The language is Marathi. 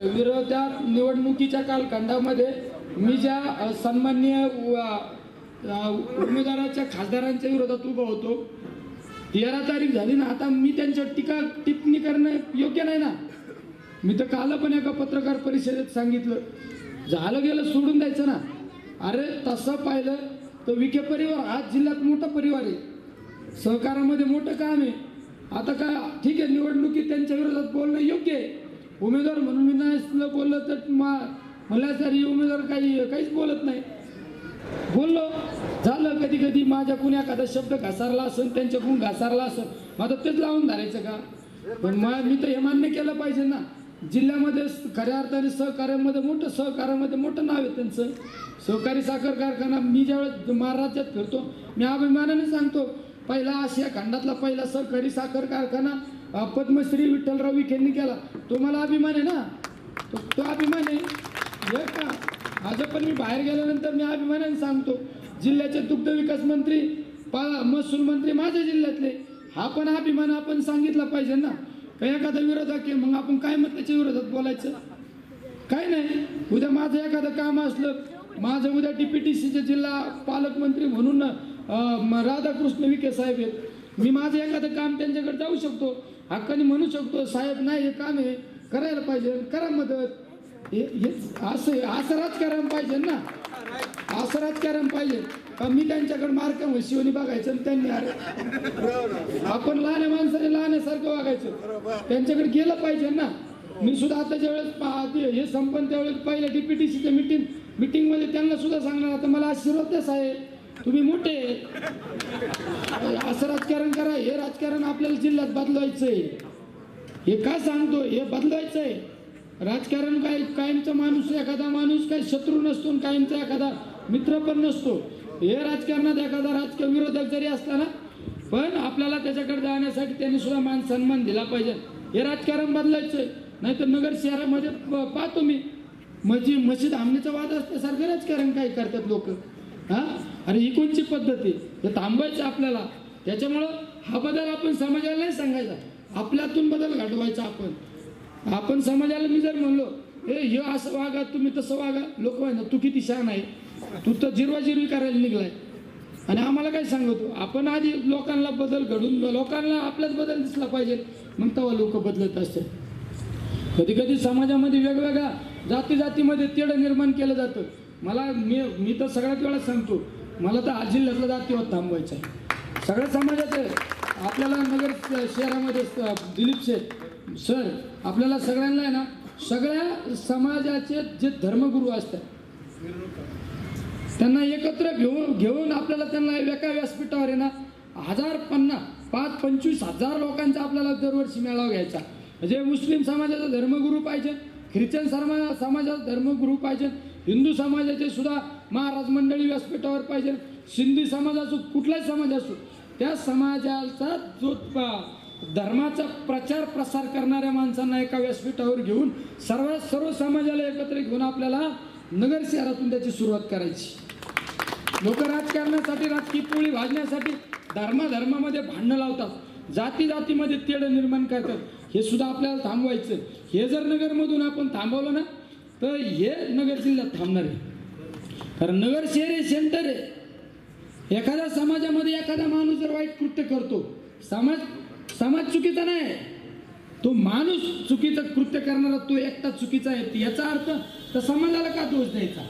विरोधात निवडणुकीच्या कालखंडामध्ये मी ज्या सन्मान्य सन्माननीय उमेदवाराच्या खासदारांच्या विरोधात उभा होतो तेरा तारीख झाली ना आता मी त्यांच्यावर टीका टिप्पणी करणं योग्य नाही ना? मी तर काल पण एका पत्रकार परिषदेत सांगितलं झालं गेलं सोडून द्यायचं ना? अरे तसं पाहिलं तर विखे परिवार हा जिल्ह्यात मोठा परिवार आहे सहकारामध्ये मोठं काम आहे. आता का ठीक आहे निवडणुकीत त्यांच्या विरोधात बोलणं योग्य आहे. उमेदवार म्हणून मी नाही बोललं तर मा सर तरी उमेदवार काही काहीच बोलत नाही. बोललो. झालं कधी कधी माझ्याकडून एखादा शब्द घसारला असेल त्यांच्याकडून घसारला असेल मग तेच लावून धरायचं का? पण मी तर हे मान्य केलं पाहिजे ना. जिल्ह्यामध्ये खऱ्या अर्थाने सहकार्यामध्ये मोठं सहकार्यामध्ये मोठं नाव आहे त्यांचं. सहकारी साखर कारखाना मी ज्यावेळेस महाराष्ट्रात फिरतो मी अभिमानाने सांगतो पहिला आशिया खंडातला पहिला सहकारी साखर कारखाना पद्मश्री विठ्ठलराव विखेंनी केला. तो मला अभिमान आहे ना. तो तो अभिमान आहे. हे का? आज पण मी बाहेर गेल्यानंतर मी अभिमानाने सांगतो. जिल्ह्याचे दुग्ध विकास मंत्री पा महसूल मंत्री माझ्या जिल्ह्यातले. हा पण अभिमान आपण सांगितला पाहिजे ना. काही एखादा विरोधक आहे मग आपण काय मग त्याच्या विरोधात बोलायचं? काय नाही. उद्या माझं एखादं काम असलं माझं उद्या टी पी टी सीचे जिल्हा पालकमंत्री म्हणून राधाकृष्ण विखे साहेब आहेत. मी माझं एखादं काम त्यांच्याकडे जाऊ शकतो. हक्काने म्हणू शकतो साहेब नाही हे काम आहे. करायला पाहिजे. करा मदत. हे हे असं असं राजकारण पाहिजे ना. असं राजकारण पाहिजे. का मी त्यांच्याकडे मार्क शिवनी बघायचं आणि त्यांनी अरे आपण लहान माणसाने लहानसारखं वागायचं. त्यांच्याकडे गेलं पाहिजे ना. मी सुद्धा आता ज्यावेळेस पाहते हे संपन्न त्यावेळेस पहिल्या डीपीटीसीच्या मिटिंग मिटिंगमध्ये त्यांना सुद्धा सांगणार आता मला आशीर्वाद द्या साहेब. तुम्ही मोठे. असं राजकारण करा हे राजकारण आपल्याला जिल्ह्यात बदलवायचंय. हे काय सांगतो हे बदलवायचंय. राजकारण काय कायमचा माणूस एखादा माणूस काय शत्रू नसतो आणि कायमचा एखादा मित्र पण नसतो. हे राजकारणात एखादा राजकीय विरोधक जरी असला ना पण आपल्याला त्याच्याकडे जाण्यासाठी त्यांनी सुद्धा मान सन्मान दिला पाहिजे. हे राजकारण बदलायचंय. नाहीतर नगर शहरामध्ये प- पाहतो मी. मजी मशीद आमण्याचा वाद असल्यासारखं राजकारण काय करतात लोक. हा? अरे ही कोणची पद्धती? हे थांबवायचं आपल्याला. त्याच्यामुळं हा बदल आपण समाजाला नाही सांगायचा. आपल्यातून बदल घडवायचा आपण. आपण समाजाला मी जर म्हणलो हे हे असं वागा तुम्ही तसं वागा. लोक ना तू किती शान आहे. तू तर जिरवाजिरवी करायला निघलाय. आणि आम्हाला काय सांगतो? आपण आधी लोकांना बदल घडून लोकांना आपलाच बदल दिसला पाहिजे. मग तेव्हा लोक बदलत असतात. कधी कधी समाजामध्ये वेगवेगळ्या जाती जातीमध्ये तेढ निर्माण केलं जातं. मला मी मी तर सगळ्यात वेळा सांगतो मला तर आज जिल्ह्यातला किंवा थांबवायचं आहे सगळ्या समाजाचं आहे. आपल्याला नगर शहरामध्ये दिलीप शेठ सर आपल्याला सगळ्यांना आहे ना सगळ्या समाजाचे जे धर्मगुरू असतात त्यांना एकत्र घेऊन घेऊन आपल्याला त्यांना एका व्यासपीठावर आहे ना हजार पन्नास पाच पंचवीस हजार लोकांचा आपल्याला दरवर्षी मेळावा घ्यायचा म्हणजे मुस्लिम समाजाचा धर्मगुरू पाहिजे ख्रिश्चन समा समाजाचा धर्मगुरू पाहिजे हिंदू समाजाचे सुद्धा महाराज मंडळी व्यासपीठावर पाहिजे. सिंधी समाज असो कुठलाही समाज असो त्या समाजाचा जो धर्माचा प्रचार प्रसार करणाऱ्या माणसांना एका व्यासपीठावर घेऊन सर्व सर्व समाजाला एकत्र घेऊन आपल्याला नगर शहरातून त्याची सुरुवात करायची. लोक राजकारणासाठी राजकीय पोळी भाजण्यासाठी धर्माधर्मामध्ये भांडणं लावतात. जाती जातीमध्ये तेढ निर्माण करतात. हे सुद्धा आपल्याला थांबवायचं. हे जर नगरमधून आपण थांबवलं ना तर हे नगर जिल्ह्यात थांबणार आहे. कारण नगर शहर हे सेंटर आहे एखाद्या समाजामध्ये एखादा माणूस जर वाईट कृत्य करतो समाज समाज चुकीचा नाही. तो माणूस चुकीचं कृत्य करणारा तो एकटा चुकीचा आहे. याचा अर्थ तर समाजाला का दोष द्यायचा?